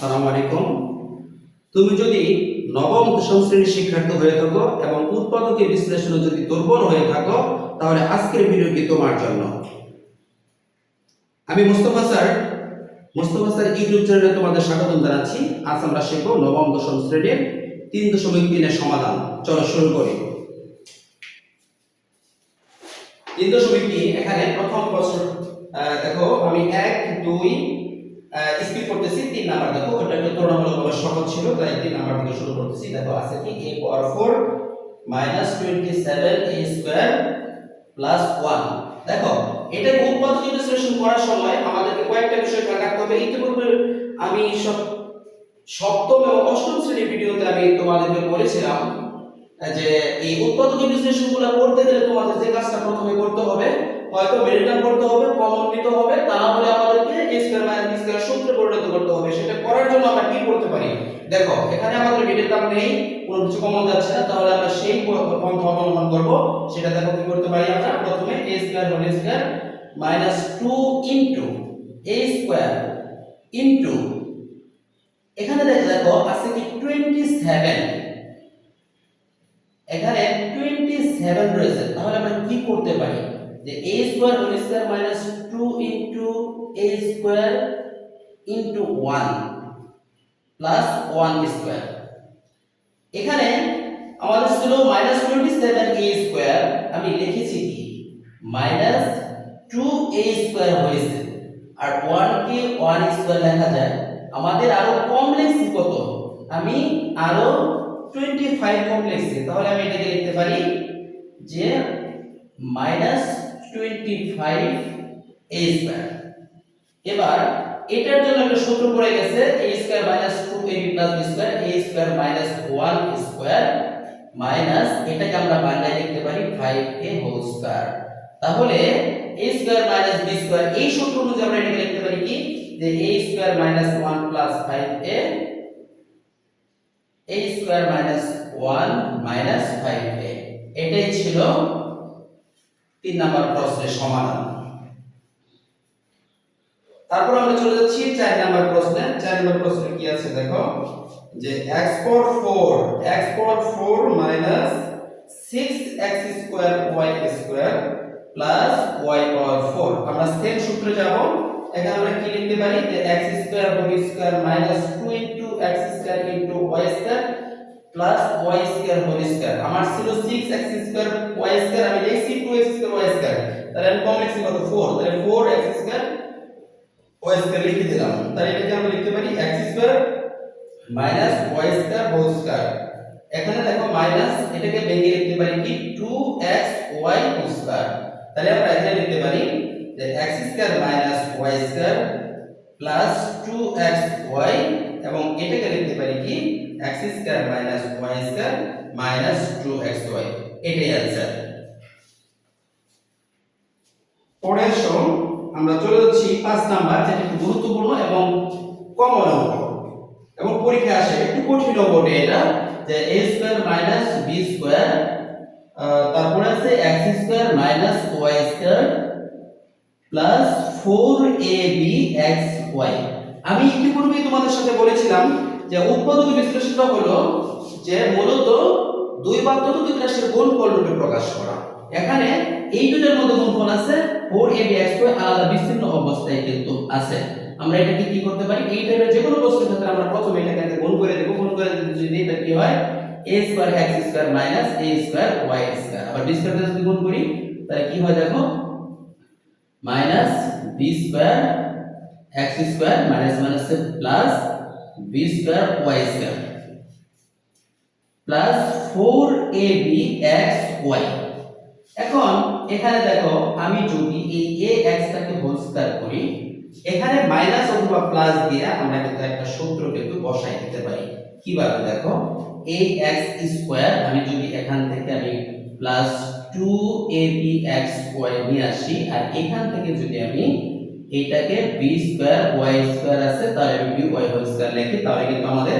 সালাম আলাইকুম। তুমি যদি নবম দশম শ্রেণির শিক্ষার্থী হয়ে থাকো এবং উৎপাদকের বিশ্লেষণে যদি দুর্বল হয়ে থাকো, তাহলে আজকের ভিডিওটি তোমার জন্য। আমি Mustafa sir Mustafa sir YouTube চ্যানেলে তোমাদের স্বাগত জানাচ্ছি। আজ আমরা শিখব নবম দশম শ্রেণির তিন দশমিক তিনের সমাধান। চলো শুরু করি। তিন দশমিক তিন, এখানে প্রথম প্রশ্ন দেখো, আমি এক, দুই স্কিপ করতেছি, তিন নাম্বার দেখো, ওটা একটু তুলনামূলকভাবে সহজ ছিল, তাই তিন নাম্বার থেকে শুরু করতেছি। দেখো, আছে কি? a power 4 minus 27 a square plus 1 দেখো, এটা উৎপাদক বিশ্লেষণ করার সময় আমাদেরকে কয়েকটা বিষয় খেয়াল রাখতে হবে। ইতিপূর্বে আমি সব সপ্তম এবং অষ্টম শ্রেণির ভিডিওতে আমি তোমাদেরকে বলেছিলাম যে এই উৎপাদক বিশ্লেষণগুলো করতে গেলে তোমাদের যে কাজটা প্রথমে করতে হবে হয়তো টার্ম করতে হবে কমন নিতে হবে তা না হলে আমাদেরকে a square minus b square সূত্রে পরিণত করতে হবে। সেটা করার জন্য আমরা কি করতে পারি? দেখো, এখানে আমাদের মিডল টার্ম নেই, কোনো কিছু কমন যাচ্ছে না, তাহলে আমরা সেই পন্থা অবলম্বন করব? সেটা দেখো কি করতে পারি আমরা? প্রথমে A square whole square minus 2 into A square into এখানে দেখো আছে কি 27 এখানে 27 রয়েছে, তাহলে আমরা কি করতে পারি? যে a square whole square minus 2 into a square into 1 plus 1 square এখানে আমাদের ছিল মাইনাস 27 a স্কয়ার আমি লিখেছি কি? মাইনাস 2 a স্কয়ার হয়েছে। আর 1 কে 1 স্কয়ার লেখা যায়। আমাদের আরও কম লিখছি কত? আমি আরও 25 কম লিখছি তাহলে আমি এটাকে লিখতে পারি যে মাইনাস 25 a স্কয়ার এবার এটার জন্য একটা সূত্র পড়ে গেছে, a square minus 2ab plus b square a square minus 1 square minus এটাকে আমরা বাংলায় লিখতে পারি 5a হোল স্কয়ার তাহলে a square minus b square এই সূত্র অনুযায়ী আমরা এটাকে লিখতে পারি কি? যে a square minus 1 plus 5a a square minus 1 minus 5a এটাই ছিল তিন নাম্বার প্রশ্নের সমাধান। তারপর আমরা চলে যাচ্ছি চার নাম্বার প্রশ্নে। চার নাম্বার প্রশ্নে কি আছে দেখো? যে x power 4 x power 4 minus 6x square y square plus y power 4 আমরা সেম সূত্রে যাব। এখানে আমরা কি লিখতে পারি? যে x square whole square minus 2 plus y square whole square আমার ছিল 6x স্কয়ার y স্কয়ার আমি লিখছি 2x স্কয়ার y স্কয়ার তাহলে আমি কম কত? 4 তাহলে 4x স্কয়ার y স্কয়ার লিখে দিলাম। তাহলে এটাকে আমরা লিখতে পারি x square minus y square whole square এখানে দেখো মাইনাস এটাকে ভেঙে লিখতে পারি কি? 2x y স্কয়ার তাহলে আমরা এখানে লিখতে পারি যে x square minus y square plus 2x y, এবং এটাকে লিখতে পারি কি? X square minus y square minus 2x y, এটাই অ্যানসার পরের সম আমরা চলে যাচ্ছি পাঁচ নাম্বার, যেটা গুরুত্বপূর্ণ এবং কমন অঙ্ক এবং পরীক্ষা আসে একটু কঠিন অঙ্ক এটা, যে a square minus b square তারপরে আছে x square minus y square plus 4ab xy আমি ইতিপূর্বে তোমাদের সাথে বলেছিলাম যে উৎপাদক বিশ্লেষণটা হলো যে মূলত দুই বা ততোধিক রাশির গুণফল রূপে প্রকাশ করা। এখানে এই দুটোর মধ্যে গুণফল আছে 4ab xy আলাদা বিচ্ছিন্ন অবস্থায় কিন্তু আছে। আমরা এটাকে কি করতে পারি? এই টাইপের যে কোনো বস্তুর ক্ষেত্রে আমরা প্রথমে এটাকে গুণ করে দেব। গুণ করে দিলে যদি এটা কি হয়? A square x square minus a square y square আবার b স্কয়ার যদি গুণ করি, তাহলে কি হয় দেখো? Minus b square x square minus minus plus b square y square plus 4ab xy এখন এখানে দেখো, আমি যদি এই ax টাকে হোল স্কয়ার করি, এখানে মাইনাস অথবা প্লাস দিয়ে আমরা কিন্তু একটা সূত্র কিন্তু বসাই দিতে পারি। কীভাবে দেখো? Ax স্কয়ার আমি যদি এখান থেকে আমি প্লাস 2abxy নিয়ে আসি, আর এখান থেকে যদি আমি এটাকে b স্কয়ার y স্কয়ার আছে, তাহলে আমি by হোল স্কয়ার লিখি, তাহলে কিন্তু আমাদের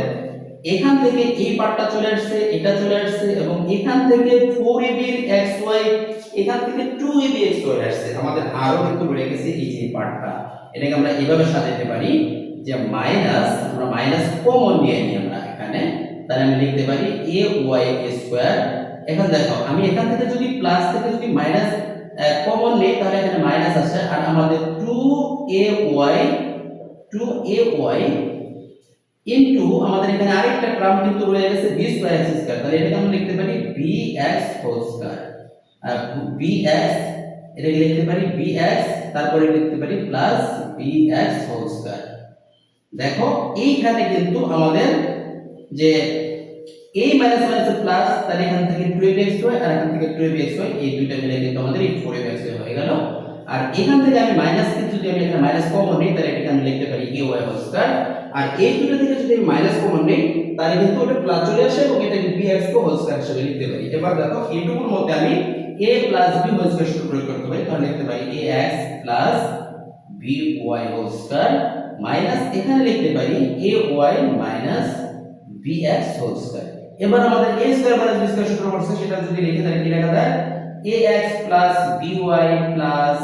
এখান থেকে এই পার্টটা চলে আসছে, এটা চলে আসছে এবং এখান থেকে 4ab এর xy এখান থেকে 2ab x চলে আসছে। আমাদের আরও কিন্তু রয়ে গেছে এই যে পার্টটা এটাকে আমরা এইভাবে সাজাতে পারি যে মাইনাস আমরা মাইনাস কমন নিয়ে নিই আমরা এখানে। তাহলে আমি লিখতে পারি এ ওয়াই স্কোয়ার এখন দেখো, আমি এখান থেকে যদি প্লাস থেকে যদি মাইনাস কমন নেই তাহলে এখানে মাইনাস আসে আর আমাদের two A Y two A Y into আমাদের এখানে আরেকটা টার্ম কিন্তু রয়ে গেছে বি স্কয়ার এক্স স্কয়ার তাহলে এটাকে আমরা লিখতে পারি B X whole square B X এটাকে লিখতে পারি? বি এক্স তারপরে লিখতে পারি plus B X whole square দেখো, এইখানে কিন্তু আমাদের যে এই মাইনাস মাইনাস প্লাস তাহলে এখান থেকে 2x হয় আর এখান থেকে 2x হয় এই দুইটা মিলে কিন্তু আমাদের এই 4x হয়ে গেল। আর এখান থেকে আমি মাইনাস থেকে যদি আমি এখানে মাইনাস কমন নেই, তাহলে এটাকে আমি লিখতে পারি a y হোল স্কয়ার আর এই দুটো থেকে যদি আমি মাইনাস কমন নেই, তাহলে কিন্তু ওটা প্লাস চলে আসে এবং এটাকে bx কে হোল স্কয়ার হিসেবে লিখতে পারি। এবার দেখো, এইটুকুর মধ্যে আমি a plus b whole square সূত্র প্রয়োগ করতে পারি। তাহলে লিখতে পারি ax plus by whole square minus এখানে লিখতে পারি ay minus bx whole square এবার আমাদের a square minus b square সূত্র করছে সেটা যদি লিখে তাহলে কি লেখা যায় ax plus by plus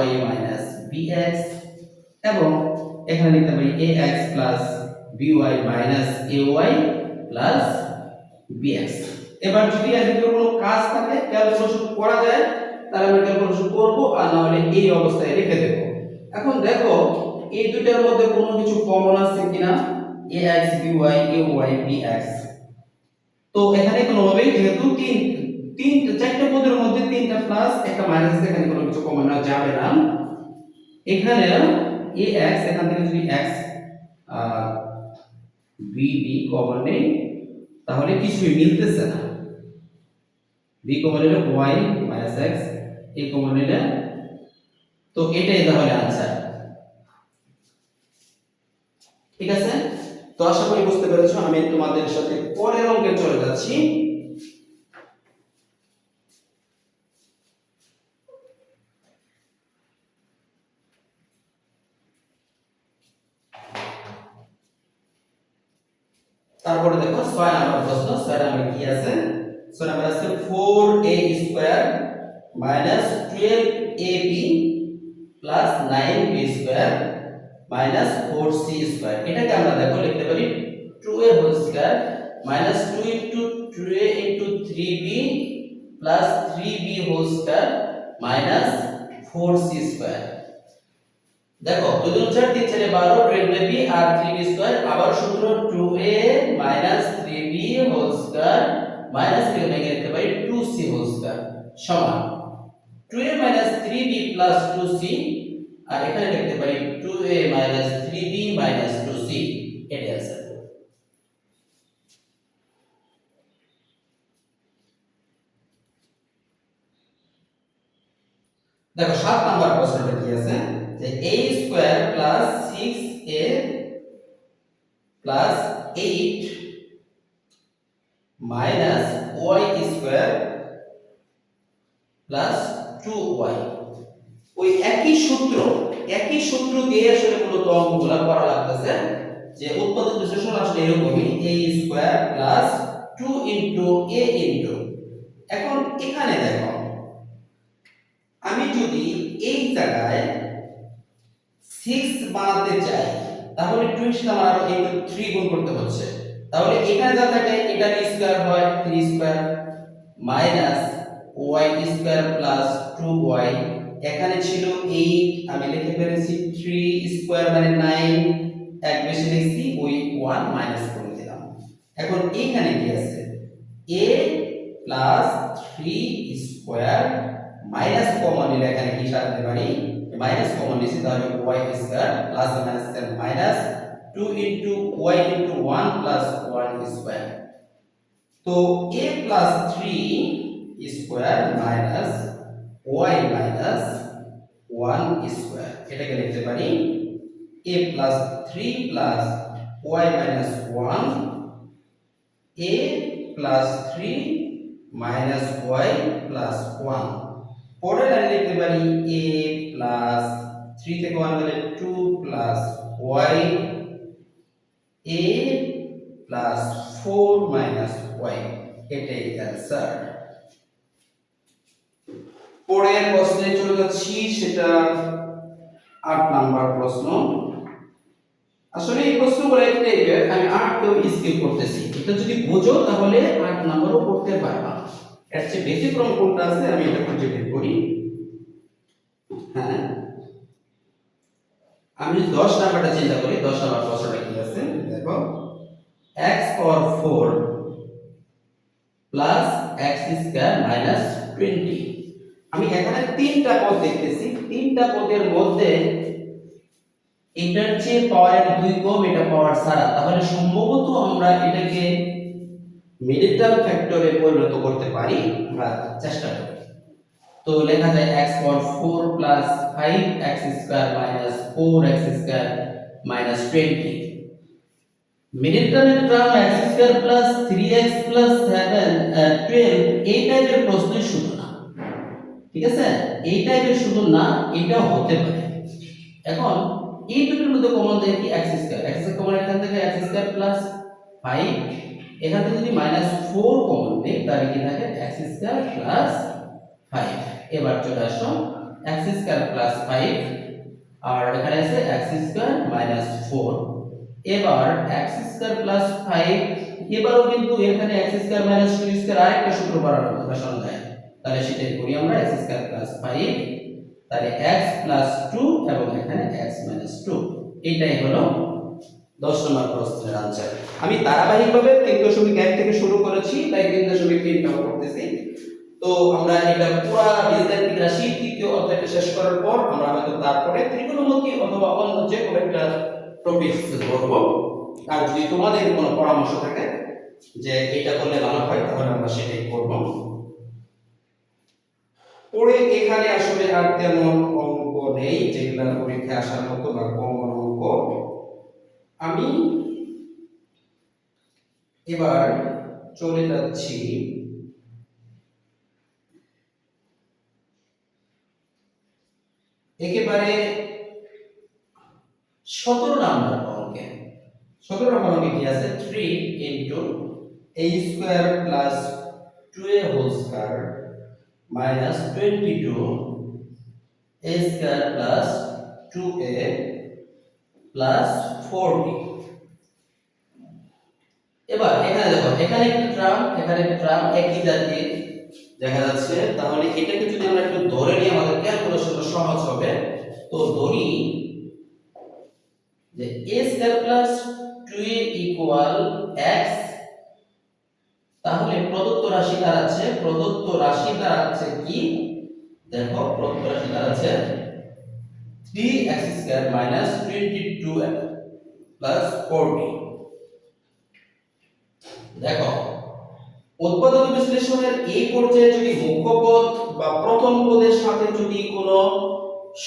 ay minus bx, এবং এখানে লিখতে পারি ax plus by minus ay plus bx এবার যদি এর ভিতরে কোনো কাজ থাকে ক্যালকুলেশন করা যায়, তাহলে আমি ক্যালকুলেশন করব, আর না হলে এই অবস্থায় রেখে দেব। এখন দেখো, এই দুইটার মধ্যে কোনো কিছু কমন আছে কিনা? Ax by ay bx তো এখানে কোনোভাবেই যেহেতু তিন তিন, চারটে পদের মধ্যে তিনটা প্লাস একটা মাইনাস এখানে কোনো কিছু না যাবে না। এখানে ax এখান থেকে যদি x b b কমন নেই, তাহলে কিছুই মিলতেছে না। B কমন নিলে y minus x, a common নিলে তো এটাই তাহলে আনসার ঠিক আছে? তো আশা করি বুঝতে পেরেছ, আমি তোমাদের সাথে পরের অঙ্কে চলে যাচ্ছি। তারপরে দেখো, ছয় নাম্বার প্রশ্ন, ছয় নাম্বার কি আছে? ছয় নাম্বার আছে four a square minus twelve a b plus nine b square minus four c square এটাকে আমরা দেখো, লিখতে পারি two a whole square minus two into two a into three b plus three b whole square minus four c square দেখো দুই দুই চার, তিন বারো টুয়েলভ বি আর থ্রি বি স্কোয়ার আবার সূত্র two a minus three b whole square minus three ভেঙে লিখতে পারি টু সি হোল স্কোয়ার সমান। Two a minus three b plus two c আর এখানে লিখতে পারি two a minus three b minus two c এটাই আছে দেখো, সাত নাম্বার প্রশ্নটা কি আছে? যে a square plus 6a plus 8 minus y square plus 2y ওই একই সূত্র একই সূত্র দিয়ে আসলে মূলত অঙ্কগুলো করা লাগতেছে যে উৎপাদক বিশ্লেষণ আসলে এরকমই, a square plus 2 into a into এখন এখানে দেখো, আমি যদি এই জায়গায় 6 বানাতে চাই, তাহলে 2 এর সাথে আমার আরও ইনটু 3 গুণ করতে হচ্ছে। তাহলে এখানে যা থাকে এটা স্কয়ার হয় 3 square minus y square plus 2y এখানে ছিল 8 আমি লিখে ফেলেছি 3 স্কয়ার মানে 9 এক বেশি লিখছি, ওই 1 মাইনাস করে দিলাম। এখন এখানে কি আছে? A plus 3 square minus common নিলে এখানে কি সাজাতে পারি? মাইনাস কমন নিছি, তাহলে y square plus minus minus 2 into y into 1 plus 1 square তো a plus 3 square minus y minus 1 square. এটাকে লিখতে পারি a plus 3 plus y minus 1 a plus 3 minus y plus 1 পরের লাইনে লিখতে পারি a প্লাস 3 থেকে 1 গেলে 2 plus y a plus 4 minus y এটাই অ্যান্সার। পরের প্রশ্নে চলে যাচ্ছি, সেটা আট নাম্বার প্রশ্ন। আসলে এই প্রশ্নগুলো এক টাইপের আমি আটকেও স্কিপ করতেছি। এটা যদি বোঝো তাহলে আট নাম্বারও করতে পারবা। এর চেয়ে ব্যতিক্রম কোনটা আছে আমি এটা খুঁজে বের করি। হ্যাঁ। আমি দশ নাম্বারটা চিন্তা করি, দশ নাম্বার প্রশ্নটা কি আছে? দেখো x power four plus x square minus twenty আমি এখানে তিনটা পদ দেখতেছি। তিনটা পদের মধ্যে এটার চেয়ে পাওয়ারের দুই কম এটা পাওয়ার ছাড়া। তাহলে সম্ভবত আমরা এটাকে মিডিল টার্ম ফ্যাক্টরে পরিণত করতে পারি। আমরা চেষ্টা করি। তো লেখা যায় x power 4 plus 5x square minus 4x square minus 20 middle টার্মের term x square plus 3x plus 7 12 এই টাইপের প্রশ্নই শুধু ঠিক আছে? এই টাইপের শুধু না এটাও হতে পারে। এখন এই দুটোর মধ্যে কমন যায় কি? X square x square common এখান থেকে x স্কয়ার প্লাস 5 এখান থেকে যদি মাইনাস 4 কমন নেই, তাহলে কি থাকে? X স্কয়ার প্লাস 5 এবার চলে আসো। X স্কয়ার প্লাস 5 আর এখানে আছে x স্কয়ার মাইনাস 4 এবার x স্কয়ার প্লাস 5 এবারও কিন্তু এখানে x স্কয়ার মাইনাস 2 স্কয়ার আরেকটা সূত্র বাড়ানো বসানো যায়। তাহলে সেটাই করি আমরা, x স্কয়ার প্লাস 5 তাহলে x প্লাস 2 এবং এখানে x মাইনাস 2 এইটাই হলো 10 নম্বর প্রশ্নের আনসার আমি ধারাবাহিকভাবে তিন দশমিক এক থেকে শুরু করেছি, তাই তিন দশমিক ব্যবহার করতেছি। তো আমরা এটা পুরো বীজগাণিতিক রাশি, তৃতীয় অধ্যায়টা শেষ করার পর আমরা হয়তো তারপরে ত্রিকোণমিতি অথবা অন্য যে কোনো একটা টপিক ধরব। আর যদি তোমাদের কোনো পরামর্শ থাকে যে এটা করলে ভালো হয়, তাহলে আমরা সেটাই করব। পরে এখানে আসলে আর তেমন অঙ্ক নেই যেগুলা পরীক্ষায় আসার মতো বা কমন অঙ্ক। আমি এবার চলে যাচ্ছি। একেবারে সতেরো নাম্বার অঙ্কে। সতেরো নম্বর অঙ্কে কি আছে? Three into a square plus two a whole square two a square plus two a plus forty এবার এখানে দেখো, এখানে একটা ট্রাম এখানে একটা ট্রাম একই জাতির দেখা যাচ্ছে। তাহলে এটাকে যদি আমরা একটু ধরে নিই, আমাদের ক্যালকুলেশনটা সহজ হবে। তো ধরি যে a square plus 2a equal x তাহলে প্রদত্ত রাশি দাঁড়াচ্ছে প্রদত্ত রাশি দাঁড়াচ্ছে কি? দেখো, প্রদত্ত রাশি দাঁড়াচ্ছে 3x square minus 22x plus 40 দেখো উৎপাদক বিশ্লেষণের এই পর্যায়ে যদি মুখ্য পদ বা প্রথম পদের সাথে যদি কোনো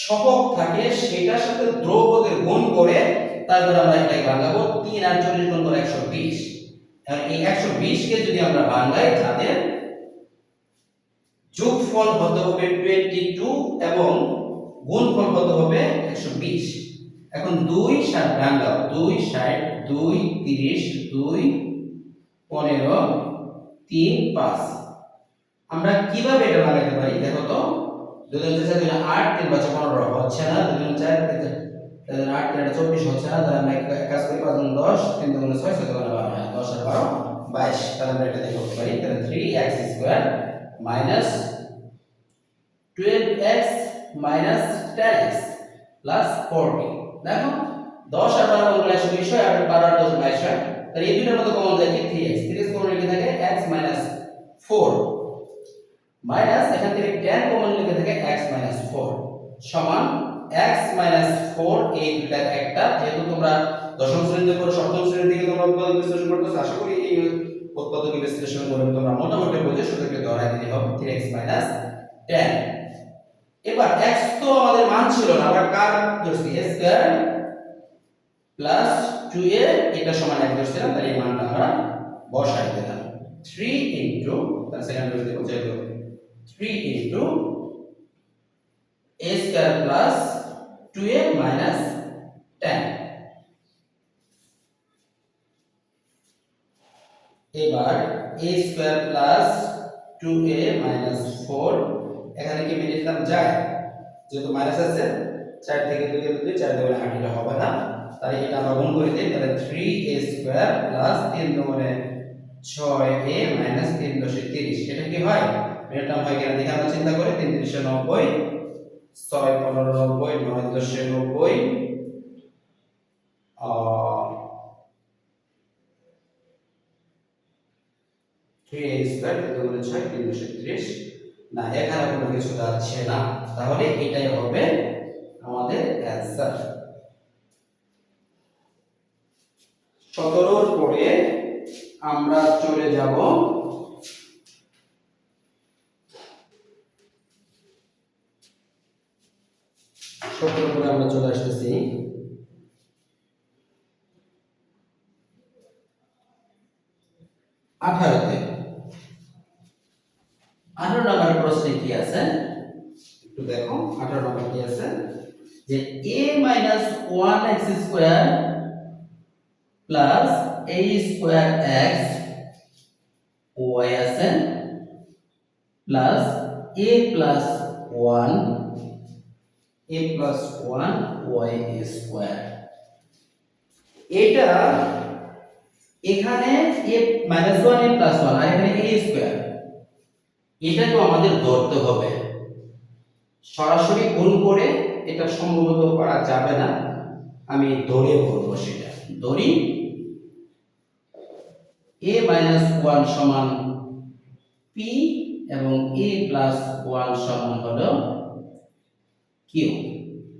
সহগ থাকে, সেটার সাথে দ্রৌপদের গুণ করে, তারপর আমরা এটাকে ভাঙাবো তিন আর চল্লিশ গুণ করে একশো বিশ। এই একশো বিশকে যদি আমরা ভাঙাই তাদের যোগফল হতে হবে? টোয়েন্টি টু এবং গুণফল হতে হবে? একশো বিশ। এখন দুই ষাট দুই ষাট, দুই তিরিশ, দুই পনেরো, তিন পাঁচ। আমরা কীভাবে এটা বানাতে পারি? দেখো তো, দুজন চার আট, তিন পাঁচ হচ্ছে না। দুজন চার আট তিন চব্বিশ হচ্ছে না। তাহলে আমরা কাজ করি, পাঁচ দশ, তিন দুগুণ ছয় ছয় দশ আর বারো, বাইশ। তাহলে আমরা এটা দেখে করতে পারি। তাহলে three x square minus twelve x minus ten x plus forty দেখো, দশ আর বারো করলে একশো বিশ আর বারো আর দশ বাইশ হয়। তাহলে এই দুটোর মধ্যে কমন যায় কি? Three x three x common লিখে থাকে এক্স মাইনাস ফোর মাইনাস এখান থেকে টেন কমন লিখে থাকে এক্স মাইনাস ফোর সমান এক্স মাইনাস ফোর এই দুটার একটা। যেহেতু তোমরা দশম শ্রেণীতে পড়ো সপ্তম শ্রেণির দিকে তোমরা উৎপাদক বিশ্লেষণ করতেছো। আশা করি এই উৎপাদক বিশ্লেষণ করে তোমরা মোটামুটি বুঝে সুযোগকে ধরাই দিতে হবে থ্রি এক্স মাইনাস টেন। এবার এক্স তো আমাদের মান ছিল না, আমরা কার ধরছি? A square plus two a, এটা সমান এক ধরছিলাম, তাহলে এই মানটা আমরা বসাই দিলাম। থ্রি ইন্টু তার সেকেন্ড ধরে দেবো যেহেতু three into a square plus two a minus ten. এবার a square plus two a minus four এখানে কি মেনে নিলাম যায়। যেহেতু মাইনাস আছে, চার থেকে দুই গেলে দুই, চার দুগুণে আট এটা হবে না। তাহলে এটা আমরা গুণ করে দিই, তাহলে থ্রি এ স্কোয়ার প্লাস তিন দুগুণে ছয় এ মাইনাস তিন দশে তিরিশ। এটা কি হয়? এটা হয় কিনা দেখে আমরা চিন্তা করি, তিন তিরিশে নব্বই, ছয় পনেরো নব্বই, নয় দশে নব্বই থ্রি এ স্কোয়ার তিন দুগুণে ছয় তিন দশে না এখানে কোনো কিছু না তাহলে এটাই হবে আমাদের অ্যান্সার সতেরোর পরে আমরা চলে যাব পরে আমরা চলে আসতেছি আঠারোতে আঠারো নম্বর প্রশ্নে কি আছে? একটু দেখো আঠারো নম্বর কি আছে? যে a minus one x square plus a square x y আছে plus a plus one a plus one y square এটা এখানে a minus one a plus one আর এখানে এ স্কোয়ার এটা তো আমাদের ধরতে হবে। সরাসরি গুণ করে এটা সম্ভবত করা যাবে না। আমি ধরে বলব সেটা। ধরি এ মাইনাস ওয়ান সমান পি এবং এ প্লাস ওয়ান সমান হলো কিউ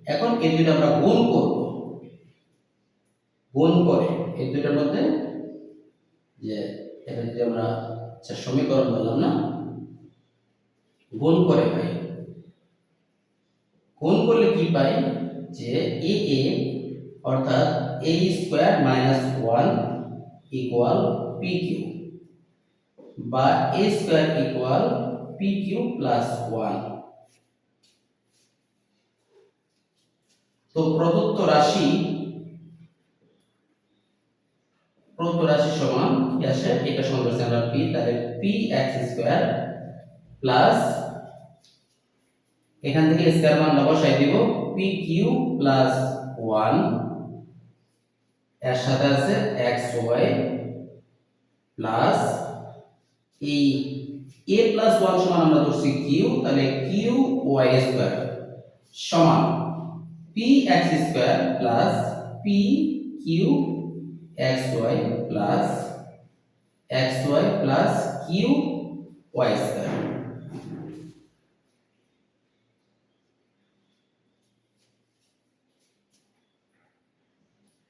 এখন এই দুটো আমরা গুণ করব। গুণ করে এই দুটোর মধ্যে যে এটা যদি আমরা আচ্ছা, সমীকরণ বললাম না গুণ করে পাই। গুণ করলে কি পাই? যে এ এ অর্থাৎ a square minus one equal p q বা a square equal p q plus one. তো প্রদত্ত রাশি প্রদত্ত রাশি সমান কি আসে? এটা সমান করছি আমরা পি, তাহলে পি এক্স স্কোয়ার প্লাস এখান থেকে স্কয়ার মান বসাই দিব পি কিউ প্লাস ওয়ানের সাথে আছে এক্স ওয়াই প্লাস এই এ প্লাস ওয়ান সমান আমরা ধরছি কিউ তাহলে কিউ ওয়াই স্কোয়ার সমান p x square plus p q x y plus x y plus q y square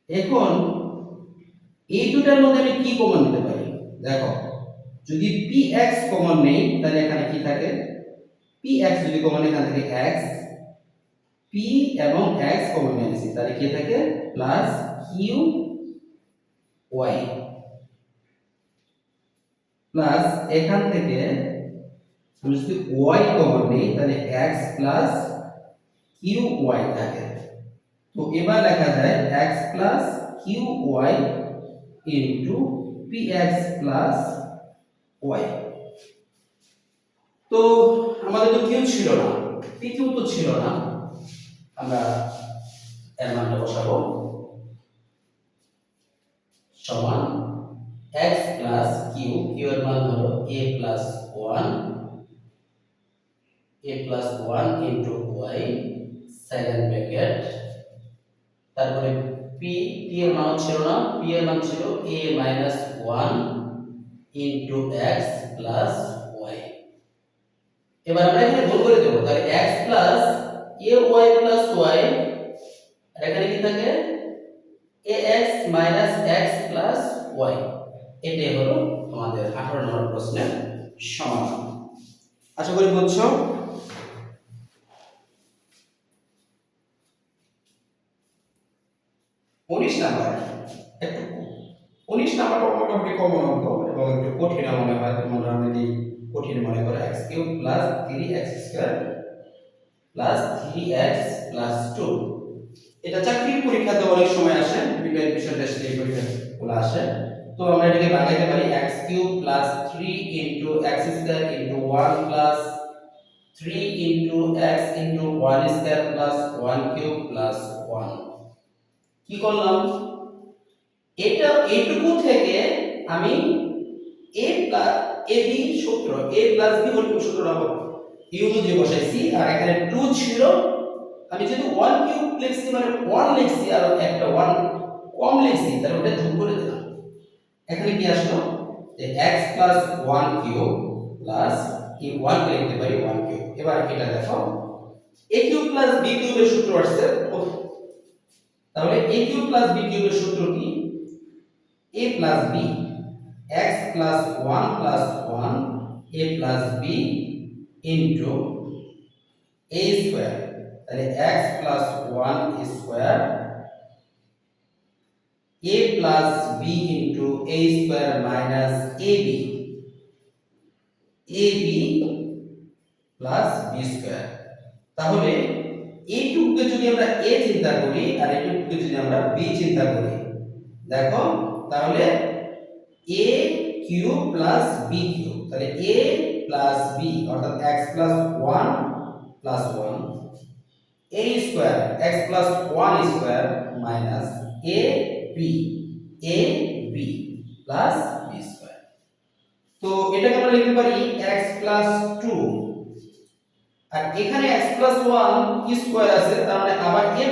এখন এই দুটার মধ্যে আমি কি কমন নিতে পারি? দেখো, যদি পি এক্স কমন নেই, তাহলে এখানে কি থাকে? পি এক্স যদি কমন এখান থেকে এক্স পি এবং এক্স কমন নিয়েছি তাহলে কি থাকে? প্লাস কিউ ওয়াই প্লাস এখান থেকে আমি যদি ওয়াই কমন নেই, তাহলে এক্স প্লাস কিউ ওয়াই থাকে। তো এবার লেখা যায় x plus q y into p x plus y তো আমাদের তো কিউ ছিল না পি কিউ তো ছিল না। আমরা এর মানটা বসাবো। সমান x প্লাস কিউ কিউ এর মান হলো a plus one a plus one into y second bracket তারপরে পি পি এর মান ছিল না পি এর মান ছিল a minus one into x plus y এবার আমরা এখানে গুণ করে দেবো, তাহলে x plus a y plus y আর এখানে কি থাকে? A x minus x plus y এটাই হলো আমাদের আঠারো নম্বর প্রশ্নের সমাধান। আশা করি বুঝছ? উনিশ নাম্বার। একটু উনিশ নাম্বারটা মোটামুটি কমন অঙ্ক এবং একটু কঠিন মনে হয় তোমরা যদি কঠিন মনে করো। X cube plus three x square plus three x plus two এটা চাকরির পরীক্ষাতে অনেক সময় আসে বিভিন্ন বিষয় টেস্টে এই পরীক্ষাগুলো আসে। তো আমরা এটাকে বানাইতে পারি x cube plus three into x square into one plus three into x into one square plus one cube plus one কি করলাম? এটা এইটুকু থেকে আমি a প্লাস এ বি সূত্র, a plus b whole cube সূত্রটা ইউ দিয়ে বসাইছি, আর এখানে 2 ছিল। আমি যেহেতু 1 কিউব লিখছি মানে 1 লিখছি, আর একটা 1 কম লিখছি তাহলে ওটা যোগ করে দিলাম। এখানে কি আসলো? যে x 1 কিউব প্লাস এই 1 লিখতে পারি 1 কিউব এবার এটা দেখো। a কিউব প্লাস b কিউবের সূত্র আসছে। তাহলে a কিউব প্লাস b কিউবের সূত্র কি? A plus b, x plus 1 plus 1 a plus b into a square তাহলে x plus 1 square a plus b into a square minus ab ab plus b square তাহলে এইটুকুকে যদি আমরা এ চিন্তা করি, আর এইটুকুকে যদি আমরা বি চিন্তা করি, দেখো, তাহলে a cube plus b cube তাহলে এ প্লাস বি অর্থাৎ x plus one plus one a square x plus one square minus a b a b plus b square. তো এটাকে আমরা লিখতে পারি এক্স প্লাস 2 আর এখানে x প্লাস 1 স্কয়ার আছে, তার মানে আবার a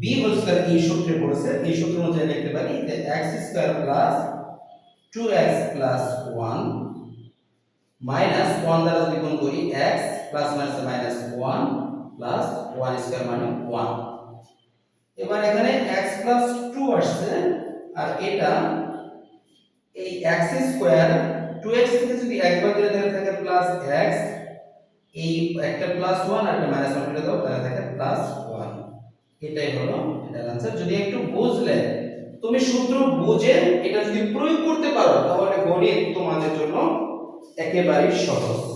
b হোল স্কয়ার এই সূত্রে পড়েছে। এই সূত্র অনুযায়ী লিখতে পারি যে x square plus 2x plus 1 minus 1 দ্বারা যদি গুণ করি, x plus minus minus 1 plus 1 square মানে 1 এবার এখানে x প্লাস 2 আসছে, আর এটা এই x স্কয়ার 2x থেকে যদি একবার দিলে তাহলে থাকে প্লাস x এই একটা প্লাস 1 আর একটা মাইনাস 1 করে দাও তাহলে থাকে প্লাস 1 এটাই হলো এটার आंसर যদি একটু বুঝলে তুমি সূত্র বুঝে এটা যদি প্রয়োগ করতে পারো তাহলে গণিত তোমাদের জন্য একেবারেই সহজ